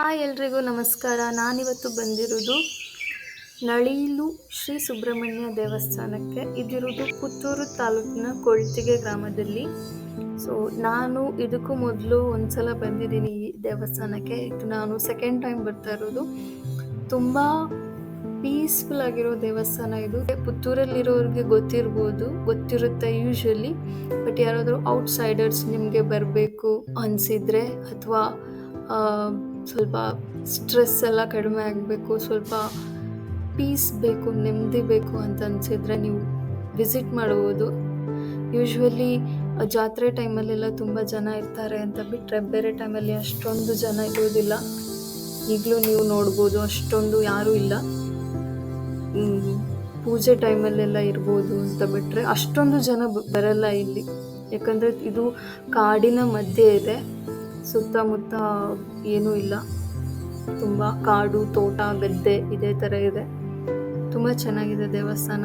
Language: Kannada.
ಹಾಯ್ ಎಲ್ರಿಗೂ ನಮಸ್ಕಾರ. ನಾನಿವತ್ತು ಬಂದಿರೋದು ನಳೀಲು ಶ್ರೀ ಸುಬ್ರಹ್ಮಣ್ಯ ದೇವಸ್ಥಾನಕ್ಕೆ. ಇದಿರೋದು ಪುತ್ತೂರು ತಾಲೂಕಿನ ಕೊಳ್ತಿಗೆ ಗ್ರಾಮದಲ್ಲಿ. ಸೊ ನಾನು ಇದಕ್ಕೂ ಮೊದಲು ಒಂದ್ಸಲ ಬಂದಿದ್ದೀನಿ ಈ ದೇವಸ್ಥಾನಕ್ಕೆ. ಇದು ನಾನು ಸೆಕೆಂಡ್ ಟೈಮ್ ಬರ್ತಾ ಇರೋದು. ತುಂಬ ಪೀಸ್ಫುಲ್ ಆಗಿರೋ ದೇವಸ್ಥಾನ ಇದು. ಪುತ್ತೂರಲ್ಲಿರೋರಿಗೆ ಗೊತ್ತಿರ್ಬೋದು, ಗೊತ್ತಿರುತ್ತೆ ಯೂಶ್ವಲಿ ಬಟ್ ಯಾರಾದರೂ ಔಟ್ಸೈಡರ್ಸ್ ನಿಮಗೆ ಬರಬೇಕು ಅನಿಸಿದರೆ, ಅಥವಾ ಸ್ವಲ್ಪ ಸ್ಟ್ರೆಸ್ ಎಲ್ಲ ಕಡಿಮೆ ಆಗಬೇಕು, ಸ್ವಲ್ಪ ಪೀಸ್ ಬೇಕು, ನೆಮ್ಮದಿ ಬೇಕು ಅಂತ ಅನಿಸಿದ್ರೆ ನೀವು ವಿಸಿಟ್ ಮಾಡ್ಬೋದು. ಯೂಶ್ವಲಿ ಜಾತ್ರೆ ಟೈಮಲ್ಲೆಲ್ಲ ತುಂಬ ಜನ ಇರ್ತಾರೆ ಅಂತ ಬಿಟ್ಟರೆ ಬೇರೆ ಟೈಮಲ್ಲಿ ಅಷ್ಟೊಂದು ಜನ ಇರೋದಿಲ್ಲ ಈಗಲೂ ನೀವು ನೋಡ್ಬೋದು ಅಷ್ಟೊಂದು ಯಾರೂ ಇಲ್ಲ. ಪೂಜೆ ಟೈಮಲ್ಲೆಲ್ಲ ಇರ್ಬೋದು ಅಂತ ಬಿಟ್ಟರೆ ಅಷ್ಟೊಂದು ಜನ ಬರಲ್ಲ ಇಲ್ಲಿ. ಯಾಕಂದರೆ ಇದು ಕಾಡಿನ ಮಧ್ಯೆ ಇದೆ. ಸುತ್ತಮುತ್ತ ಏನೂ ಇಲ್ಲ. ತುಂಬ ಕಾಡು ತೋಟ ಗದ್ದೆ ಇದೇ ಥರ ಇದೆ. ತುಂಬ ಚೆನ್ನಾಗಿದೆ ದೇವಸ್ಥಾನ.